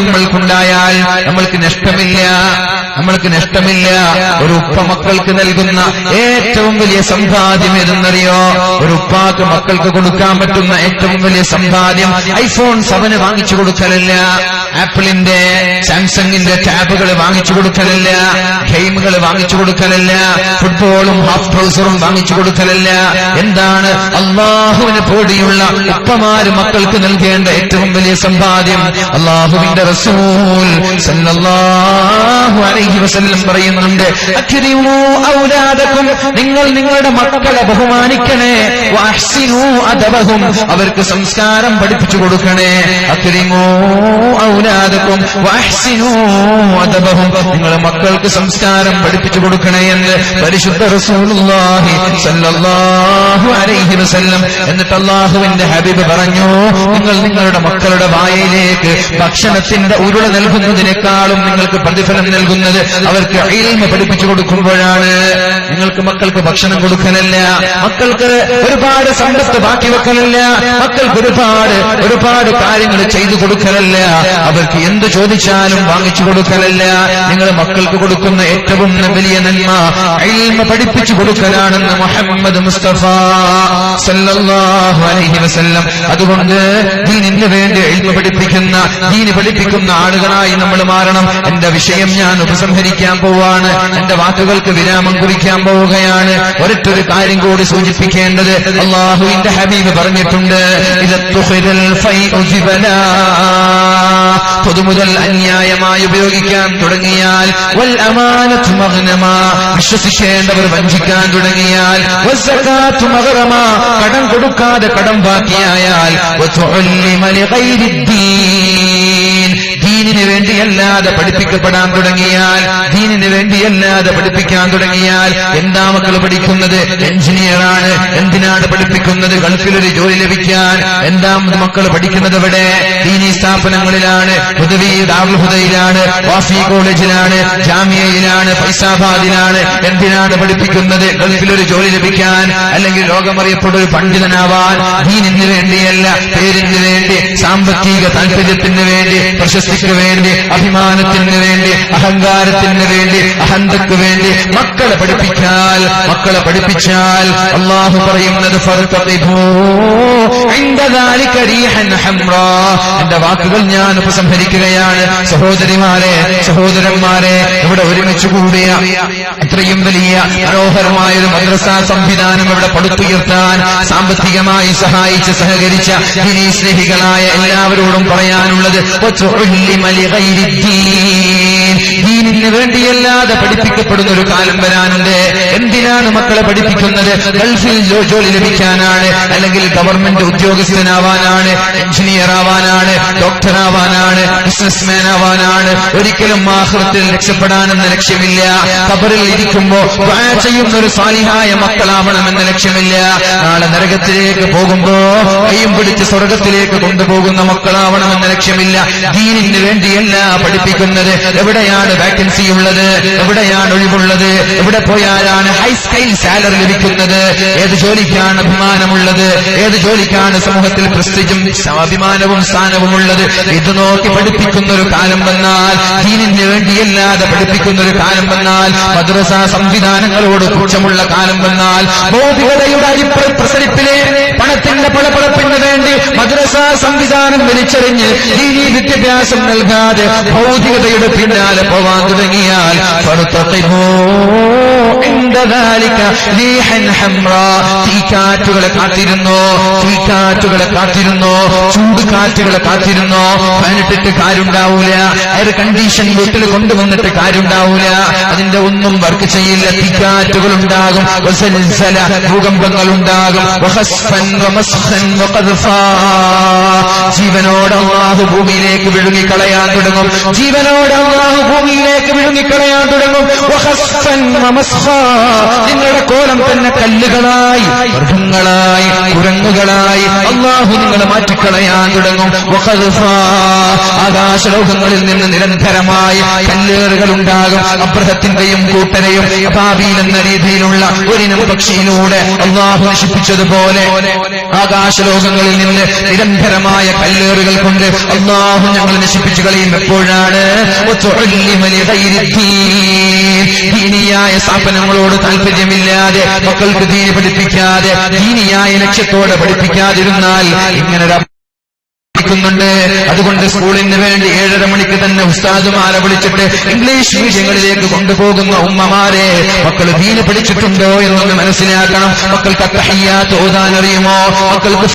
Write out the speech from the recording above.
നമ്മൾക്കുണ്ടായാൽ നമ്മൾക്ക് നഷ്ടമില്ല. നമ്മൾക്ക് നഷ്ടമില്ല. ഒരു ഉപ്പ മക്കൾക്ക് നൽകുന്ന ഏറ്റവും വലിയ സമ്പാദ്യം ഏതെന്നറിയോ? ഒരു ഉപ്പാക്ക് മക്കൾക്ക് കൊടുക്കാൻ പറ്റുന്ന ഏറ്റവും വലിയ സമ്പാദ്യം ഐഫോൺ സെവന് വാങ്ങിച്ചു കൊടുക്കലല്ല. ആപ്പിളിന്റെ സാംസങ്ങിന്റെ ടാബുകൾ വാങ്ങിച്ചു കൊടുക്കലല്ല. ഗെയിമുകൾ വാങ്ങിച്ചു കൊടുക്കലല്ല. ഫുട്ബോളും ഹാഫ് ട്രൗസറും വാങ്ങിച്ചു കൊടുക്കലല്ല. എന്താണ് അള്ളാഹുവിന് പോടിയുള്ള ഉപ്പമാര് മക്കൾക്ക് നൽകേണ്ട ഏറ്റവും വലിയ സമ്പാദ്യം? അള്ളാഹുവിന്റെ റസൂൽ സല്ലല്ലാഹു അലൈഹി വസല്ലം പറയുന്നുണ്ട് ഔലാദക്കും നിങ്ങൾ നിങ്ങളുടെ മക്കളെ ബഹുമാനിക്കണേ അദബഹും അവർക്ക് സംസ്കാരം പഠിപ്പിച്ചു കൊടുക്കണേ അക്രിമൂ ഔലാദക്കും അദബഹും നിങ്ങളുടെ മക്കൾക്ക് സംസ്കാരം പഠിപ്പിച്ചു കൊടുക്കണേ എന്ന് പരിശുദ്ധ റസൂലുള്ളാഹി അലൈഹി വസല്ലം എന്നിട്ട് അള്ളാഹുവിന്റെ ഹബീബ് പറഞ്ഞു നിങ്ങൾ നിങ്ങളുടെ മക്കളുടെ വായയിലേക്ക് ഭക്ഷണത്തിന്റെ ഉരുള നൽകുന്നതിനേക്കാളും നിങ്ങൾക്ക് പ്രതിഫലം നൽകുന്നത് അവർക്ക് ഇൽമ പഠിപ്പിച്ചു കൊടുക്കുമ്പോഴാണ്. നിങ്ങൾക്ക് മക്കൾക്ക് ഭക്ഷണം കൊടുക്കാനല്ല. മക്കൾക്ക് ഒരുപാട് സമ്പത്ത് ബാക്കി വെക്കാനല്ല. മക്കൾക്ക് ഒരുപാട് ഒരുപാട് കാര്യങ്ങൾ ചെയ്തു കൊടുക്കാനല്ല. അവർക്ക് എന്ത് ചോദിച്ചാലും വാങ്ങിച്ചു കൊടുക്കാനല്ല. നിങ്ങൾ മക്കൾക്ക് കൊടുക്കുന്ന ഏറ്റവും വലിയ നന്മ ഇൽമ പഠിപ്പിച്ചു കൊടുക്കലാണെന്ന് മുഹമ്മദ് മുസ്തഫ സല്ലല്ലാഹു അലൈഹി വസല്ലം. അതുകൊണ്ട് ദീനിന് വേണ്ടി ഇൽമ പഠിപ്പിക്കുന്ന ദീന് പഠിപ്പിക്കുന്ന ആളുകളായി നമ്മൾ മാറണം. എന്റെ വിഷയം ഞാൻ ഉപസംഹരിക്കാൻ പോവാണ് എന്റെ വാക്കുകൾക്ക് വിരാമം കുറിക്കാൻ പോവുകയാണ് ഒരൊറ്റൊരു കാര്യം കൂടി സൂചിപ്പിക്കേണ്ടത് അള്ളാഹുവിന്റെ ഹബീബ് പറഞ്ഞിട്ടുണ്ട്. പൊതുമുതൽ അന്യായമായി ഉപയോഗിക്കാൻ തുടങ്ങിയാൽ. വിശ്വസിക്കേണ്ടവർ വഞ്ചിക്കാൻ തുടങ്ങിയാൽ. കടം കൊടുക്കാതെ കടം ബാക്കിയായാൽ. ദീനിന് വേണ്ടിയല്ലാതെ പഠിപ്പിക്കപ്പെടാൻ തുടങ്ങിയാൽ ദീനിന് വേണ്ടിയല്ലാതെ പഠിപ്പിക്കാൻ തുടങ്ങിയാൽ എന്താ മക്കൾ പഠിക്കുന്നത്? എഞ്ചിനീയറാണ് എന്തിനാണ് പഠിപ്പിക്കുന്നത്? ഗൾഫിലൊരു ജോലി ലഭിക്കാൻ എന്താ മക്കൾ പഠിക്കുന്നത് ഇവിടെ ദീനി സ്ഥാപനങ്ങളിലാണ് ഹുദവി ദാർഹുദയിലാണ് വാഫി കോളേജിലാണ് ജാമ്യയിലാണ് ഫൈസാബാദിലാണ്. എന്തിനാണ് പഠിപ്പിക്കുന്നത്? ഗൾഫിലൊരു ജോലി ലഭിക്കാൻ അല്ലെങ്കിൽ ലോകമറിയപ്പെട്ട ഒരു പണ്ഡിതനാവാൻ ദീനിന് വേണ്ടിയല്ല പേരിന് വേണ്ടി സാമ്പത്തിക താല്പര്യത്തിന് വേണ്ടി പ്രശസ്തിക്ക് വേണ്ടി അഭിമാനത്തിന് വേണ്ടി അഹങ്കാരത്തിന് വേണ്ടി അഹന്തക്ക് വേണ്ടി മക്കളെ പഠിപ്പിച്ചാൽ മക്കളെ പഠിപ്പിച്ചാൽ അള്ളാഹു പറയുന്നത് എന്റെ വാക്കുകൾ ഞാൻ ഉപസംഹരിക്കുകയാണ്. സഹോദരിമാരെ സഹോദരന്മാരെ ഇവിടെ ഒരുമിച്ച് കൂടിയ ഇത്രയും വലിയ മനോഹരമായൊരു മദ്രസാ സംവിധാനം ഇവിടെ പടുത്തുയർത്താൻ സാമ്പത്തികമായി സഹായിച്ച് സഹകരിച്ച സ്നേഹികളായ എല്ലാവരോടും പറയാനുള്ളത് ദീനിന് വേണ്ടിയല്ലാതെ പഠിപ്പിക്കപ്പെടുന്ന ഒരു കാലം വരാനുണ്ട്. എന്തിനാണ് മക്കളെ പഠിപ്പിക്കുന്നത്? ഗൾഫിൽ ജോലി ലഭിക്കാനാണ് അല്ലെങ്കിൽ ഗവൺമെന്റ് ഉദ്യോഗസ്ഥനാവാനാണ് എഞ്ചിനീയർ ആവാനാണ് ഡോക്ടർ ആവാനാണ് ബിസിനസ്മാൻ ആവാനാണ്. ഒരിക്കലും ആഹൃത്തിൽ രക്ഷപ്പെടാനെന്ന ലക്ഷ്യമില്ല. കബറിൽ ഇരിക്കുമ്പോ ചെയ്യുന്ന ഒരു സാലിഹായ മക്കളാവണമെന്ന ലക്ഷ്യമില്ല. നാളെ നരകത്തിലേക്ക് പോകുമ്പോ കൈയും പിടിച്ച് സ്വർഗത്തിലേക്ക് കൊണ്ടുപോകുന്ന മക്കളാവണമെന്ന ലക്ഷ്യമില്ല. ദീനിന് വേണ്ടിയല്ല പഠിപ്പിക്കുന്നത്. എവിടെയാണ് വാക്കൻസി ഉള്ളത്? എവിടെയാണ് ഒഴിവുള്ളത്? എവിടെ പോയാലാണ് ഹൈ സ്കൈൽ സാലറി ലഭിക്കുന്നത്? ഏത് ജോലിക്കാണ് അഭിമാനമുള്ളത്? ഏത് ജോലിക്കാണ് സമൂഹത്തിൽ പ്രസ്തിജും അഭിമാനവും സ്ഥാനവും ഉള്ളത്? ഇത് നോക്കി പഠിപ്പിക്കുന്ന ഒരു കാലം വന്നാൽ ദീനിന് വേണ്ടിയല്ലാതെ പഠിപ്പിക്കുന്ന ഒരു കാലം വന്നാൽ മദ്രസ സംവിധാനങ്ങളോട് കുറ്റമുള്ള കാലം വന്നാൽ ഭൗതികതയുടെ അരിപ്ര പ്രസരിപ്പിലെ പണത്തിന്റെ പളപ്പളപ്പിന് വേണ്ടി മദ്രസ സംവിധാനം വലിച്ചെറിഞ്ഞ് ദീനീ വിദ്യാഭ്യാസം നൽകാതെ ഭൗതികതയുടെ പിന്നാലെ പോവാൻ തുടങ്ങിയാൽ തീക്കാറ്റുകളെ കാത്തിരുന്നു? തീക്കാറ്റുകളെ കാത്തിരുന്നു? ചൂട് കാറ്റുകളെ കാത്തിരുന്നു? പതിനെട്ടിട്ട് കാര്യമുണ്ടാവൂല എയർ കണ്ടീഷൻ വീട്ടിൽ കൊണ്ടുവന്നിട്ട് കാര്യമുണ്ടാവൂല അതിന്റെ ഒന്നും വർക്ക് ചെയ്യില്ല. തീക്കാറ്റുകൾ ഉണ്ടാകും ഭൂകമ്പങ്ങൾ ഉണ്ടാകും ജീവനോടാഹു ഭൂമിയിലേക്ക് വിഴുങ്ങിക്കളയാൻ തുടങ്ങും. ജീവനോട് അള്ളാഹു ഭൂമിയിലേക്ക് വിഴുങ്ങിക്കളയാൻ തുടങ്ങും. നിങ്ങളുടെ കോലം തന്നെ കല്ലുകളായി മൃഗങ്ങളായി കുരങ്ങുകളായി അള്ളാഹു നിങ്ങളെ മാറ്റിക്കളയാൻ തുടങ്ങും. ആകാശലോകങ്ങളിൽ നിന്ന് നിരന്തരമായി കല്ലേറുകൾ ഉണ്ടാകും. അബ്രഹത്തിന്റെയും കൂട്ടരെയും ഭാവിയിൽ എന്ന രീതിയിലുള്ള ഒരിനം പക്ഷിയിലൂടെ അള്ളാഹു നശിപ്പിച്ചതുപോലെ ആകാശലോകങ്ങളിൽ നിന്ന് നിരന്തരമായ കല്ലേറുകൾ കൊണ്ട് അള്ളാഹു ഞങ്ങൾ നശിപ്പിച്ചു കളയും എപ്പോഴാണ്? ദീനിയായ സ്ഥാപനങ്ങളോട് താല്പര്യമില്ലാതെ മക്കൾക്ക് ദീനി പഠിപ്പിക്കാതെ ദീനിയായ ലക്ഷ്യത്തോടെ പഠിപ്പിക്കാതിരുന്നാൽ ഇങ്ങനെ പഠിക്കുന്നുണ്ട്. അതുകൊണ്ട് സ്കൂളിന് വേണ്ടി ഏഴര മണിക്ക് തന്നെ ഉസ്താദുമാരെ വിളിച്ചിട്ട് ഇംഗ്ലീഷ് മീഡിയങ്ങളിലേക്ക് കൊണ്ടുപോകുന്ന ഉമ്മമാരെ മക്കൾ ദീന് പഠിച്ചിട്ടുണ്ടോ എന്നൊന്ന് മനസ്സിലാക്കണം. മക്കൾക്ക് അത്തഹയ്യാത്ത് ഓതാൻ അറിയുമോ മക്കൾക്ക്